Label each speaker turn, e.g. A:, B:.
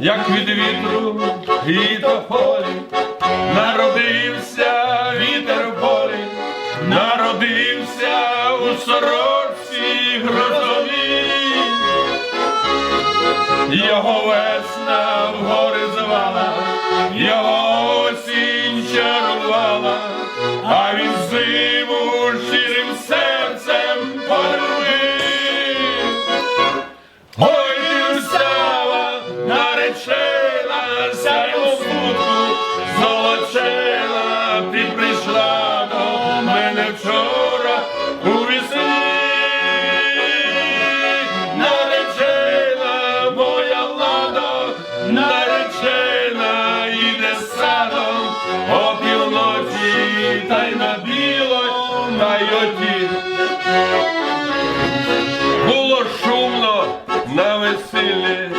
A: як від вітру і до народився вітер в народився у сорочці грозовій. Його весна в гори звала, його осінь чарувала, а він зиму щирим серцем вчора у вісні наречена моя влада, наречена іде садом о півночі, та й на біло, та й оті. Було шумно на весіллі.